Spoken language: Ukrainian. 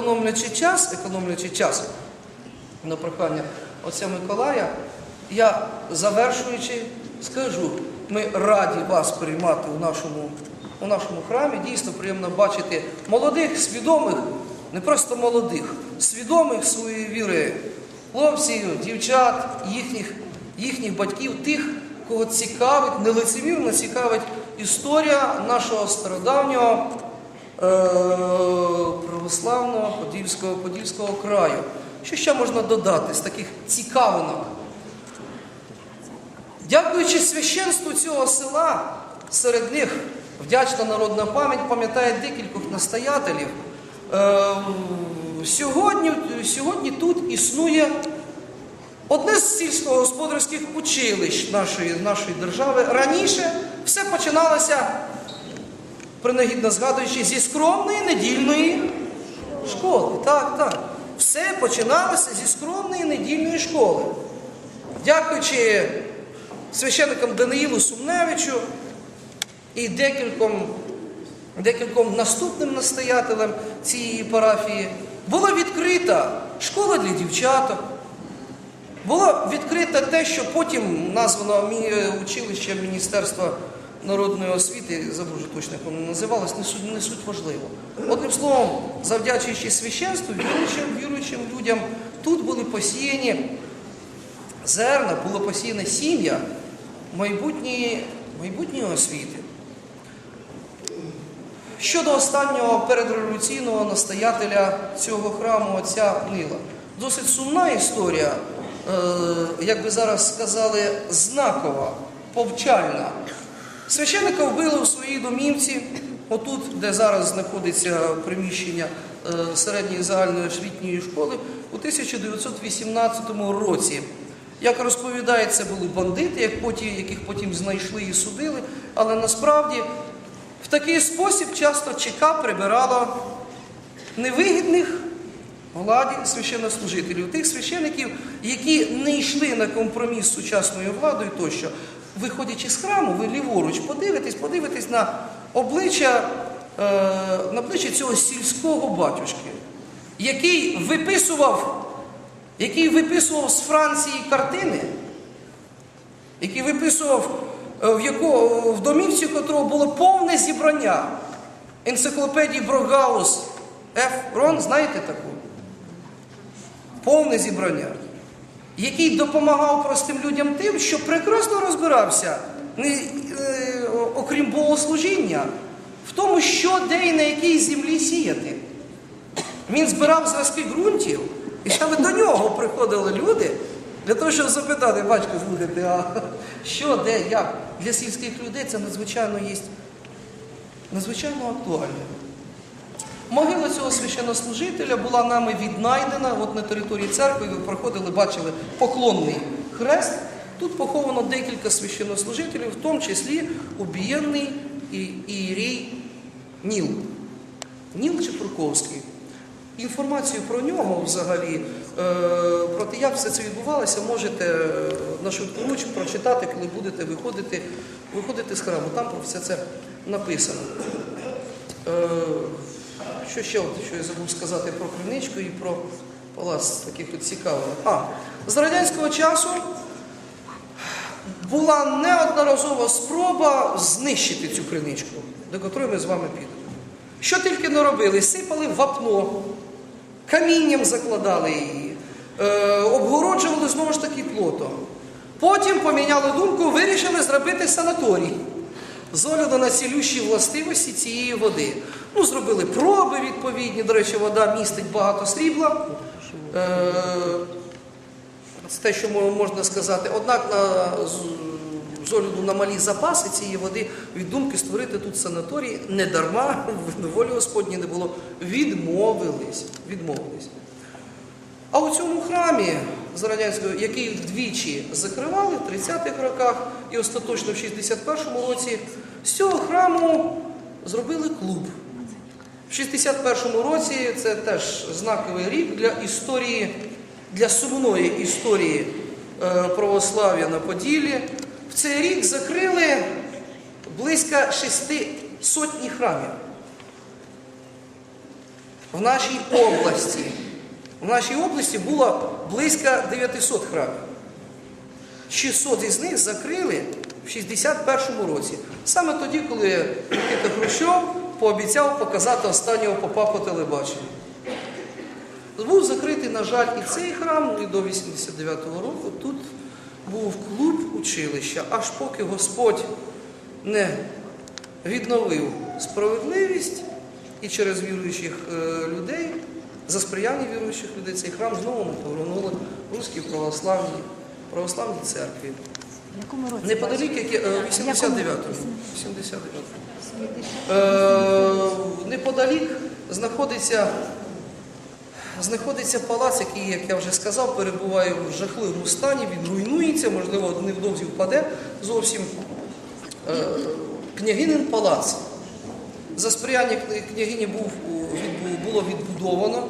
економлячи час, економлячи час на прохання отця Миколая, я завершуючи скажу, ми раді вас приймати у нашому, у нашому храмі. Дійсно приємно бачити молодих, свідомих, не просто молодих, свідомих своєї віри, хлопців, дівчат, їхніх, їхніх батьків, тих, кого цікавить, нелицемірно цікавить історія нашого стародавнього православного Подільського, Подільського краю. Що ще можна додати з таких цікавинок? Дякуючи священству цього села, серед них вдячна народна пам'ять пам'ятає декількох настоятелів. Е, сьогодні, сьогодні тут існує одне з сільськогосподарських училищ нашої, нашої держави. Раніше все починалося, принагідно згадуючи, зі скромної недільної школи. Так, так. Все починалося зі скромної недільної школи. Дякуючи священникам Даниїлу Сумневичу і декільком, декільком наступним настоятелям цієї парафії, була відкрита школа для дівчаток. Було відкрите те, що потім названо училищем Міністерства народної освіти, забув вже точно, як воно називалось, не суть, не суть важливо. Одним словом, завдячуючи священству, віруючим, віруючим людям, тут були посіяні зерна, була посіяна сім'я майбутньої, майбутньої освіти. Щодо останнього передреволюційного настоятеля цього храму отця Нила. Досить сумна історія, е, як би зараз сказали, знакова, повчальна. Священника вбили у своїй домівці, отут, де зараз знаходиться приміщення е, середньої загальної освітньої школи, у 1918 році. Як розповідається, були бандити, як потім, яких потім знайшли і судили, але насправді в такий спосіб часто ЧК прибирала невигідних владі священнослужителів, тих священиків, які не йшли на компроміс з сучасною владою тощо. Виходячи з храму, ви ліворуч подивитесь, подивитесь на обличчя, е, на обличчя цього сільського батюшки, який виписував, який виписував з Франції картини, який виписував е, в, якого, в домівці котрого було повне зібрання енциклопедії Брогаус Ф. Рон, знаєте таку? Повне зібрання, який допомагав простим людям тим, що прекрасно розбирався, е, окрім богослужіння, в тому, що де і на якій землі сіяти. Він збирав зразки ґрунтів, і саме до нього приходили люди для того, щоб запитати, батько, слухайте, а що, де, як? Для сільських людей це надзвичайно є надзвичайно актуально. Могила цього священнослужителя була нами віднайдена от на території церкви. Ви проходили, бачили поклонний хрест. Тут поховано декілька священнослужителів, в тому числі убієнний і Ієрій Ніл. Ніл Чепурковський. Інформацію про нього взагалі, е, про те, як все це відбувалося, можете е, на швидку руч прочитати, коли будете виходити, виходити з храму. Там про все це написано. Що ще, що я забув сказати про кривничку і про палац таких от цікавих. А, з радянського часу була неодноразова спроба знищити цю криничку, до котрої ми з вами підемо. Що тільки не робили? Сипали вапно, камінням закладали її, е, обгороджували знову ж таки плотом. Потім поміняли думку, вирішили зробити санаторій з огляду на цілющі властивості цієї води. Ну, зробили проби відповідні. До речі, вода містить багато срібла. Е, це те, що можна сказати. Однак на, з, огляду на малі запаси цієї води від думки створити тут санаторій не дарма, в волі Господні не було. Відмовились. Відмовились. А у цьому храмі з радянського, який вдвічі закривали в 30-х роках і остаточно в 61-му році, з цього храму зробили клуб. В 61-му році це теж знаковий рік для історії, для сумної історії е, православ'я на Поділлі. В цей рік закрили близько шести сотні храмів. в нашій області. В нашій області було близько 900 храмів. 600 із них закрили в 61-му році. Саме тоді, коли Микита Хрущов пообіцяв показати останнього попа по телебаченню. Був закритий, на жаль, і цей храм, і до 89-го року тут був клуб училища, аж поки Господь не відновив справедливість і через віруючих е, людей, за сприяння віруючих людей, цей храм знову ми повернули в Руській православній, православній церкві. Неподалік, е, В 89-му. 89-му. Е, неподалік знаходиться, знаходиться палац, який, як я вже сказав, перебуває в жахливому стані, він руйнується, можливо, невдовзі впаде зовсім. Е, Княгинин палац. За сприяння княгині було відбудовано.